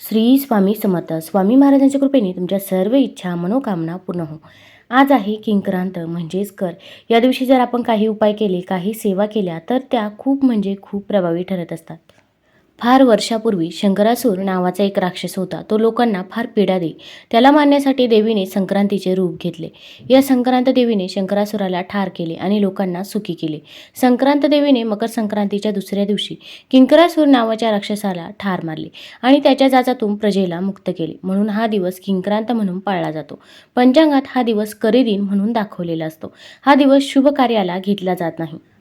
श्री स्वामी समर्थ. स्वामी महाराजांच्या कृपेने तुमच्या सर्व इच्छा मनोकामना पूर्ण हो. आज आहे किंक्रांत म्हणजेच कर. या दिवशी जर आपण काही उपाय केले काही सेवा केल्या तर त्या खूप म्हणजे खूप प्रभावी ठरत असतात. फार वर्षापूर्वी शंकरासूर नावाचा एक राक्षस होता. तो लोकांना फार पीडा देई. त्याला मारण्यासाठी देवीने संक्रांतीचे रूप घेतले. या संक्रांत देवीने शंकरासुराला ठार केले आणि लोकांना सुखी केले. संक्रांत देवीने मकर संक्रांतीच्या दुसऱ्या दिवशी किंकरासूर नावाच्या राक्षसाला ठार मारले आणि त्याच्या जाचातून प्रजेला मुक्त केले. म्हणून हा दिवस किंक्रांत म्हणून पाळला जातो. पंचांगात हा दिवस करीदिन म्हणून दाखवलेला असतो. हा दिवस शुभ कार्याला घेतला जात नाही.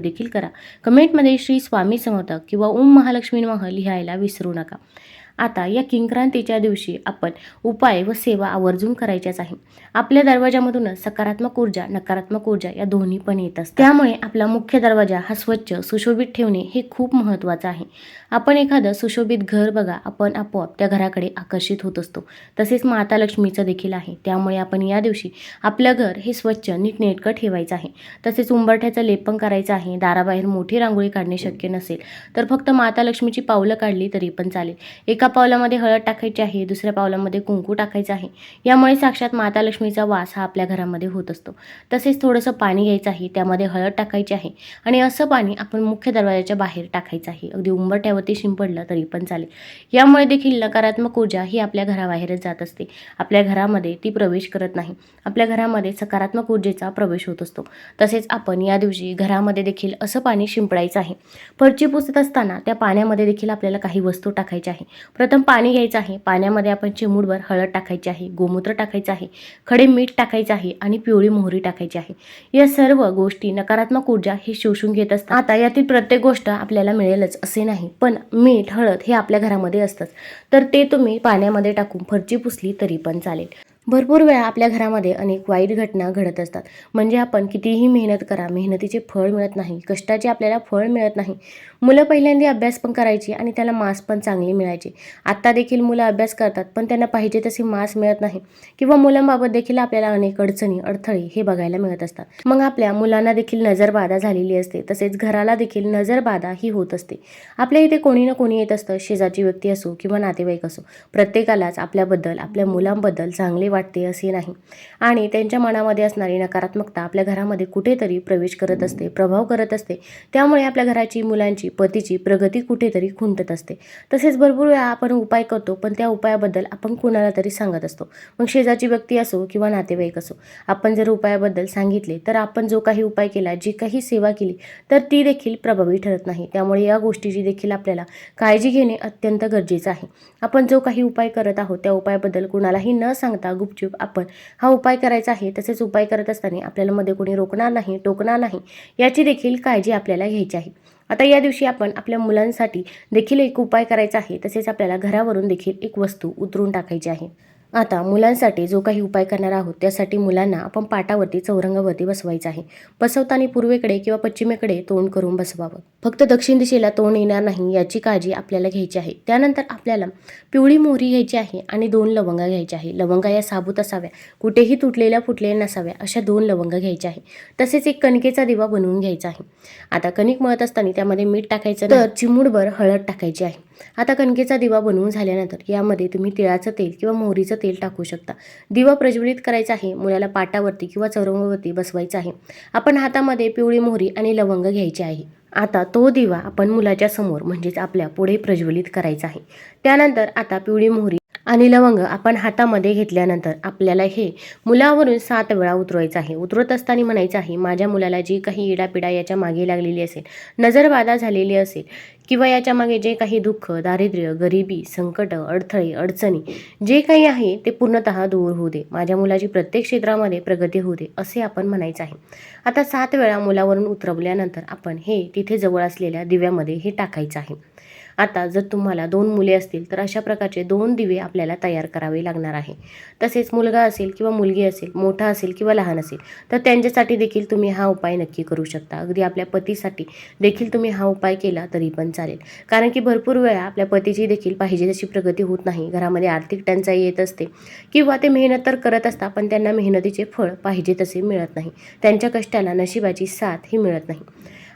देखील करा. कमेंटमध्ये श्री स्वामी समर्थ किंवा ओम महालक्ष्मी मह लिहायला विसरू नका. आता या किंक्रांतीच्या दिवशी आपण उपाय व सेवा आवर्जून करायच्याच आहे. आपल्या दरवाजामधूनच सकारात्मक ऊर्जा नकारात्मक ऊर्जा या दोन्ही पण येत असतात. त्यामुळे आपला मुख्य दरवाजा हा स्वच्छ सुशोभित ठेवणे हे खूप महत्त्वाचं आहे. आपण एखादं सुशोभित घर बघा आपण आपोआप त्या घराकडे आकर्षित होत असतो. तसेच माता लक्ष्मीचं देखील आहे. त्यामुळे आपण या दिवशी आपलं घर हे स्वच्छ नीटनेटकं ठेवायचं आहे. तसेच उंबरठ्याचं लेपन करायचं आहे. दाराबाहेर मोठी रांगोळी काढणे शक्य नसेल तर फक्त माता लक्ष्मीची पावलं काढली तरी पण चालेल. एका पावलामध्ये हळद टाकायची आहे दुसऱ्या पावलामध्ये कुंकू टाकायचं आहे. यामुळे साक्षात माता लक्ष्मीचा वास हा आपल्या घरामध्ये होत असतो. तसेच थोडंसं पाणी घ्यायचं आहे त्यामध्ये हळद टाकायची आहे आणि असं पाणी आपण मुख्य दरवाजाच्या बाहेर टाकायचं आहे. अगदी उंबरठ्यावरती शिंपडलं तरी पण चालेल. यामुळे देखील नकारात्मक ऊर्जा ही आपल्या घराबाहेरच जात असते. आपल्या घरामध्ये ती प्रवेश करत नाही. आपल्या घरामध्ये सकारात्मक ऊर्जेचा प्रवेश होत असतो. तसेच आपण या दिवशी घरामध्ये देखील असं पाणी शिंपडायचं आहे. फरची पुसत असताना त्या पाण्यामध्ये देखील आपल्याला काही वस्तू टाकायच्या आहे. प्रथम पाणी घ्यायचं आहे. पाण्यामध्ये आपण चिमूडभर हळद टाकायची आहे गोमूत्र टाकायचं आहे खडे मीठ टाकायचं आहे आणि पिवळी मोहरी टाकायची आहे. या सर्व गोष्टी नकारात्मक ऊर्जा हे शोषून घेत असतात. आता यातील प्रत्येक गोष्ट आपल्याला मिळेलच असे नाही पण मीठ हळद हे आपल्या घरामध्ये असतंच. तर ते तुम्ही पाण्यामध्ये टाकून फरची पुसली तरी पण चालेल. भरपूर वेळा आपल्या घरामध्ये अनेक वाईट घटना घडत असतात. म्हणजे आपण कितीही मेहनत करा मेहनतीचे फळ मिळत नाही कष्टाचे आपल्याला फळ मिळत नाही. मुलं पहिल्यांदा अभ्यास पण करायची आणि त्याला मास पण चांगली मिळायची. आत्ता देखील मुलं अभ्यास करतात पण त्यांना पाहिजे तसे मास मिळत नाही. किंवा मुलांबाबत देखील आपल्याला अनेक अडचणी अडथळे हे बघायला मिळत असतात. मग आपल्या मुलांना देखील नजरबाधा झालेली असते तसेच घराला देखील नजरबाधा ही होत असते. आपल्या इथे कोणी ना कोणी येत असतं शेजारची व्यक्ती असो किंवा नातेवाईक असो. प्रत्येकालाच आपल्याबद्दल आपल्या मुलांबद्दल चांगले वाटते असे नाही. आणि त्यांच्या मनामध्ये असणारी नकारात्मकता आपल्या घरामध्ये कुठेतरी प्रवेश करत असते प्रभाव करत असते. त्यामुळे आपल्या घराची मुलांची पतीची प्रगती कुठेतरी खुंटत असते. तसेच भरपूर वेळा आपण उपाय करतो पण त्या उपायाबद्दल आपण कुणाला तरी सांगत असतो. मग शेजारची व्यक्ती असो किंवा नातेवाईक असो आपण जर उपायाबद्दल सांगितले तर आपण जो काही उपाय केला जी काही सेवा केली तर ती देखील प्रभावी ठरत नाही. त्यामुळे या गोष्टीची देखील आपल्याला काळजी घेणे अत्यंत गरजेचं आहे. आपण जो काही उपाय करत आहोत त्या उपायाबद्दल कुणालाही न सांगता गुपचूप आपण. हा उपाय करायचा आहे तसेच उपाय करत असताना आपल्याला मध्ये कोणी रोखणार नाही टोकणार नाही याची देखील काळजी आपल्याला घ्यायची आहे. आता या दिवशी आपण आपल्या मुलांसाठी देखील एक उपाय करायचा आहे तसेच आपल्याला घरावरून देखील एक वस्तू उतरून टाकायची आहे. आता मुलांसाठी जो काही उपाय करणार आहोत त्यासाठी मुलांना आपण पाटावरती चौरंगावरती बसवायचं आहे. बसवताना पूर्वेकडे किंवा पश्चिमेकडे तोंड करून बसवावं. फक्त दक्षिण दिशेला तोंड येणार नाही याची काळजी आपल्याला घ्यायची आहे. त्यानंतर आपल्याला पिवळी मोहरी घ्यायची आहे आणि दोन लवंगा घ्यायच्या आहे. लवंगा या साबूत असाव्या. कुठेही तुटलेल्या फुटलेल्या नसाव्या अशा दोन लवंगा घ्यायच्या आहे. तसेच एक कणकेचा दिवा बनवून घ्यायचा आहे. आता कणिक मळत असताना त्यामध्ये मीठ टाकायचं तर चिमूडभर हळद टाकायची आहे. आता कणकेचा दिवा बनवून झाल्यानंतर यामध्ये तुम्ही तिळाचं तेल किंवा मोहरीचं तेल टाकू शकता. दिवा प्रज्वलित करायचा आहे मुलाला पाटावरती किंवा चौरंगावरती बसवायचा आहे. आपण हातामध्ये पिवळी मोहरी आणि लवंग घ्यायची आहे. आता तो दिवा आपण मुलाच्या समोर म्हणजेच आपल्या पुढे प्रज्वलित करायचा आहे. त्यानंतर आता पिवळी मोहरी आणि लवंग आपण हातामध्ये घेतल्यानंतर आपल्याला हे मुलावरून सात वेळा उतरवायचं आहे. उतरत असताना म्हणायचं आहे माझ्या मुलाला जी काही इडापिडा याच्या मागे लागलेली असेल नजरबाधा झालेली असेल किंवा याच्या मागे जे काही दुःख दारिद्र्य गरिबी संकट अडथळे अडचणी जे काही आहे ते पूर्णतः दूर होऊ दे. माझ्या मुलाची प्रत्येक क्षेत्रामध्ये प्रगती होऊ दे असे आपण म्हणायचं आहे. आता सात वेळा मुलावरून उतरवल्यानंतर आपण हे तिथे जवळ असलेल्या दिव्यामध्ये हे टाकायचं आहे. आता जर तुम्हाला दोन मुले असतील तर अशा प्रकारचे दोन दिवे आपल्याला तयार करावे लागणार आहे. तसेच मुलगा असेल किंवा मुलगी असेल मोठा असेल किंवा लहान असेल तर त्यांच्यासाठी देखील तुम्ही हा उपाय नक्की करू शकता. अगदी आपल्या पतीसाठी देखील तुम्ही हा उपाय केला तरी पण चालेल. कारण की भरपूर वेळा आपल्या पतीची देखील पाहिजे तशी प्रगती होत नाही. घरामध्ये आर्थिक टंचाई येत असते किंवा ते मेहनत तर करत असता पण त्यांना मेहनतीचे फळ पाहिजे तसे मिळत नाही. त्यांच्या कष्टाला नशिबाची साथ ही मिळत नाही.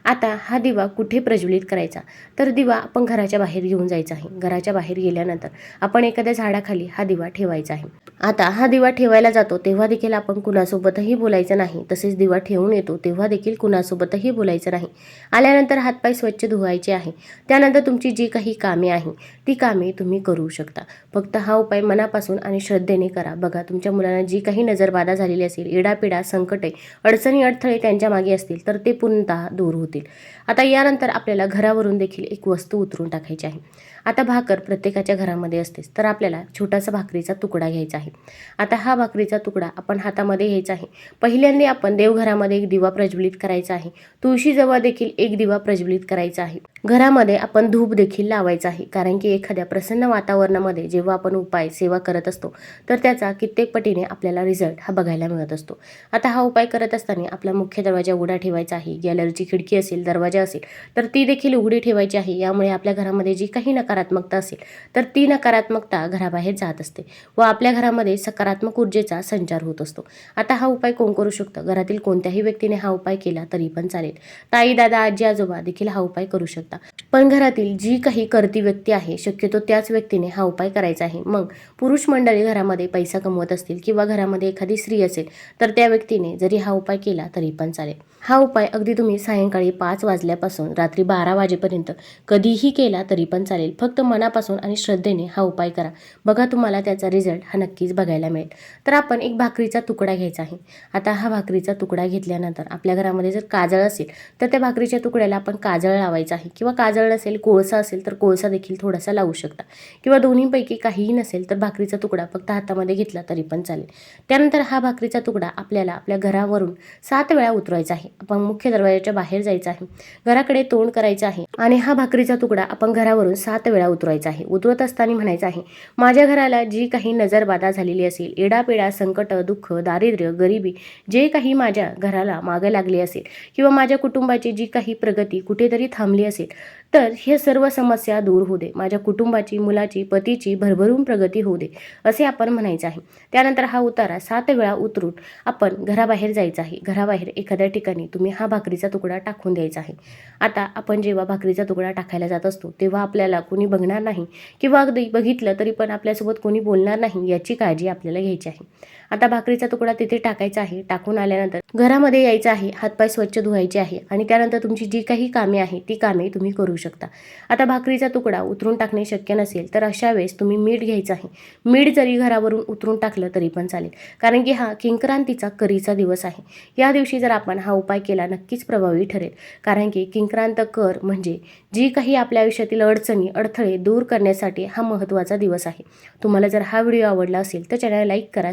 आता हा दिवा कुठे प्रज्वलित करायचा? तर दिवा आपण घराच्या बाहेर घेऊन जायचा आहे. घराच्या बाहेर गेल्यानंतर आपण एखाद्या झाडाखाली हा दिवा ठेवायचा आहे. आता हा दिवा ठेवायला जातो तेव्हा देखील आपण कुणासोबतही बोलायचं नाही. तसेच दिवा ठेवून येतो तेव्हा देखील कुणासोबतही बोलायचं नाही. आल्यानंतर हातपाय स्वच्छ धुवायचे आहे. त्यानंतर तुमची जी काही कामे आहे ती कामे तुम्ही करू शकता. फक्त हा उपाय मनापासून आणि श्रद्धेने करा. बघा तुमच्या मुलांना जी काही नजरबाधा झालेली असेल इडापिडा संकटे अडचणी अडथळे त्यांच्या मागे असतील तर ते पूर्णतः दूर होतील. आता यानंतर आपल्याला घरावरून देखील एक वस्तू उतरून टाकायची आहे. आता भाकर प्रत्येकाच्या घरामध्ये असतेच. तर आपल्याला छोटासा भाकरीचा तुकडा घ्यायचा आहे. आता हा भाकरीचा तुकडा आपण हातामध्ये घ्यायचा आहे. पहिल्यांदा आपण देवघरामध्ये एक दिवा प्रज्वलित करायचा आहे. तुळशीजवळ देखील एक दिवा प्रज्वलित करायचा आहे. घरामध्ये आपण धूप देखील लावायचा आहे. कारण की एखाद्या प्रसन्न वातावरणामध्ये जेव्हा आपण उपाय सेवा करत असतो तर त्याचा कित्येक पटीने आपल्याला रिझल्ट हा बघायला मिळत असतो. आता हा उपाय करत असताना आपला मुख्य दरवाजा उघडा ठेवायचा आहे. गॅलरीची खिडकी असेल दरवाजा असेल तर ती देखील उघडी ठेवायची आहे. यामुळे आपल्या घरामध्ये जी काही नकारात्मकता असेल तर ती नकारात्मकता घराबाहेर जात असते व आपल्या घरामध्ये सकारात्मक ऊर्जेचा संचार होत असतो. आता हा उपाय कोण करू शकतं? घरातील कोणत्याही व्यक्तीने हा उपाय केला तरी पण चालेल. ताई दादा आजी आजोबा देखील हा उपाय करू शकता. पण घरातील जी काही करती व्यक्ती आहे शक्यतो त्याच व्यक्तीने हा उपाय करायचा आहे. मग पुरुष मंडळी घरामध्ये पैसा कमवत असतील किंवा घरामध्ये एखादी स्त्री असेल तर त्या व्यक्तीने जरी हा उपाय केला तरी पण चालेल. हा उपाय अगदी तुम्ही सायंकाळी पाच वाजल्यापासून रात्री बारा वाजेपर्यंत कधीही केला तरी पण चालेल. फक्त मनापासून आणि श्रद्धेने हा उपाय करा. बघा तुम्हाला त्याचा रिझल्ट हा नक्कीच बघायला मिळेल. तर आपण एक भाकरीचा तुकडा घ्यायचा आहे. आता हा भाकरीचा तुकडा घेतल्यानंतर आपल्या घरामध्ये जर काजळ असेल तर त्या भाकरीच्या तुकड्याला आपण काजळ लावायचं आहे. किंवा काजळ नसेल कोळसा असेल तर कोळसा देखील थोडासा लावू शकता. किंवा दोन्हीपैकी काहीही नसेल तर भाकरीचा तुकडा फक्त हातामध्ये घेतला तरी पण चालेल. त्यानंतर हा भाकरीचा तुकडा आपल्याला आपल्या घरावरून सात वेळा उतरवायचा आहे. आपण मुख्य दरवाजाच्या बाहेर जायचं आहे. घराकडे तोंड करायचं आहे. आणि हा भाकरीचा तुकडा आपण घरावरून सात वेळा उतरवायचा आहे. उतरवत असताना म्हणायचं आहे माझ्या घराला जी काही नजरबाधा झालेली असेल एडापेडा संकट दुःख दारिद्र्य गरिबी जे काही माझ्या घराला मागं लागले असेल किंवा माझ्या कुटुंबाची जी काही प्रगती कुठेतरी थांबली असेल तर हे सर्व समस्या दूर होऊ दे. माझ्या कुटुंबाची मुलाची पतीची भरभरून प्रगती होऊ दे असे आपण म्हणायचं आहे. त्यानंतर हा उतारा सात वेळा उतरून आपण घराबाहेर जायचं आहे. घराबाहेर एखाद्या ठिकाणी तुम्ही हा भाकरीचा तुकडा टाकून द्यायचा आहे. आता आपण जेव्हा भाकरीचा तुकडा टाकायला जात असतो तेव्हा आपल्याला कोणी बघणार नाही किंवा अगदी बघितलं तरी पण आपल्यासोबत कोणी बोलणार नाही याची काळजी आपल्याला घ्यायची आहे. आता भाकरीचा तुकडा तिथे टाकायचा आहे. टाकून आल्यानंतर घरामध्ये यायचं आहे. हातपाय स्वच्छ धुवायचे आहे आणि त्यानंतर तुमची जी काही कामे आहे ती कामे तुम्ही करू शकता. आता भाकरीचा तुकडा उतरून टाकणे शक्य नसेल तर अशा वेळेस तुम्ही मीठ घ्यायचं आहे. मीठ जरी घरावरून उतरून टाकलं तरी पण चालेल कारण की हा किंक्रांतीचा करीचा दिवस आहे. या दिवशी जर आपण हा उपाय केला नक्कीच प्रभावी ठरेल. कारण की किंक्रांत कर म्हणजे जी काही आपल्या आयुष्यातील अडचणी अडथळे दूर करण्यासाठी हा महत्त्वाचा दिवस आहे. तुम्हाला जर हा व्हिडिओ आवडला असेल तर चॅनल लाईक करा